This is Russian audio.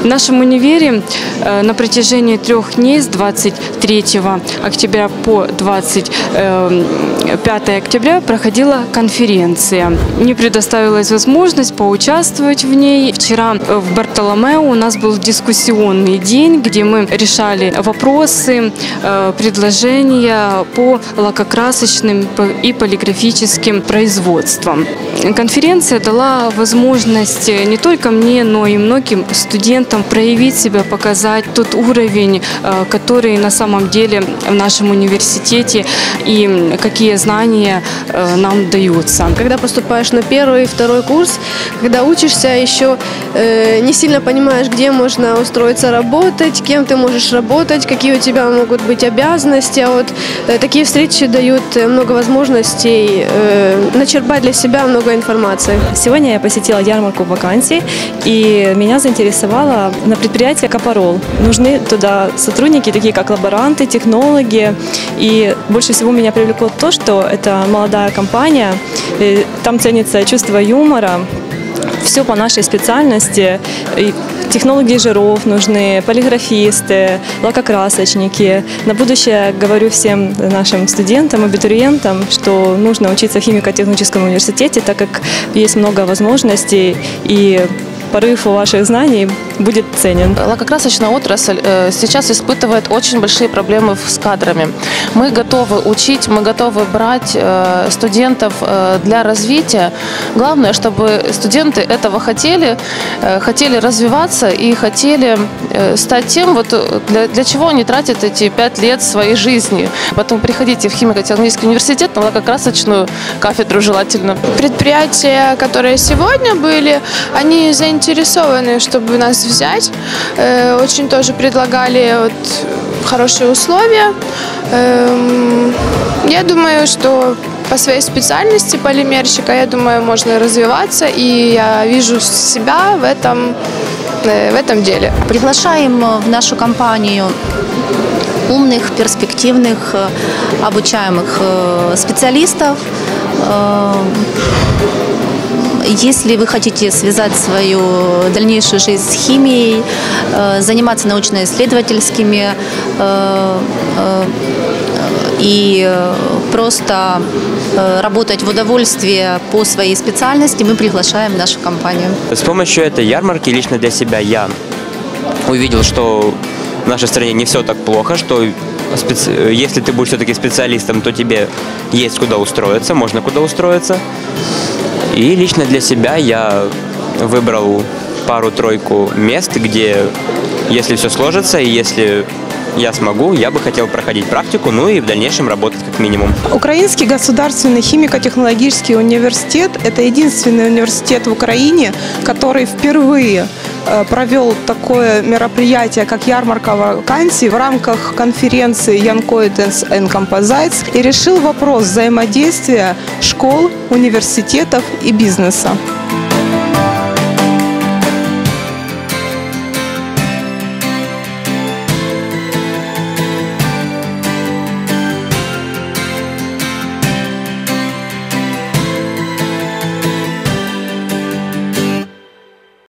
В нашем универе э, на протяжении трех дней с 23 октября по 25 октября проходила конференция. Мне предоставилась возможность поучаствовать в ней. Вчера в Бартоломео у нас был дискуссионный день, где мы решали вопросы, э, предложения по лакокрасочным и полиграфическим производствам. Конференция дала возможность не только мне, но и многим студентам проявить себя, показать тот уровень, э, который на самом деле в нашем университете и какие знания э, нам даются. Когда поступаешь на первый и второй курс, когда учишься, еще э, не сильно понимаешь, где можно устроиться работать, кем ты можешь работать, какие у тебя могут быть обязанности. А вот такие встречи дают много возможностей начерпать для себя много информации. Сегодня я посетила ярмарку вакансий, и меня на предприятие Капарол. Нужны туда сотрудники, такие как лаборанты, технологи. И больше всего меня привлекло то, что это молодая компания, там ценится чувство юмора, все по нашей специальности. Технологии жиров нужны, полиграфисты, лакокрасочники. На будущее говорю всем нашим студентам, абитуриентам, что нужно учиться в химико-техническом университете, так как есть много возможностей и порыв ваших знаний будет ценен. Лакокрасочная отрасль э, сейчас испытывает очень большие проблемы с кадрами. Мы готовы учить, мы готовы брать э, студентов э, для развития. Главное, чтобы студенты этого хотели, хотели развиваться и хотели стать тем, вот для, для чего они тратят эти пять лет своей жизни. Поэтому приходите в химико-технологический университет на лакокрасочную кафедру желательно. Предприятия, которые сегодня были, они заинтересованы, чтобы нас взять. Э, очень тоже предлагали вот хорошие условия. Эм, я думаю, что по своей специальности полимерщика, я думаю, можно развиваться, и я вижу себя в этом, э, в этом деле. Приглашаем в нашу компанию умных, перспективных, э, обучаемых специалистов. Если вы хотите связать свою дальнейшую жизнь с химией, э, заниматься научно-исследовательскими э, э, и просто работать в удовольствие по своей специальности, мы приглашаем нашу компанию. С помощью этой ярмарки лично для себя я увидел, что в нашей стране не все так плохо, что если ты будешь все-таки специалистом, то тебе есть куда устроиться, можно куда устроиться. И лично для себя я выбрал пару-тройку мест, где, если все сложится, и если я смогу, я бы хотел проходить практику, ну и в дальнейшем работать как минимум. Украинский государственный химико-технологический университет – это единственный университет в Украине, который впервые провел такое мероприятие, как ярмарка вакансий в рамках конференции Young Coitens and Composites и решил вопрос взаимодействия школ, университетов и бизнеса.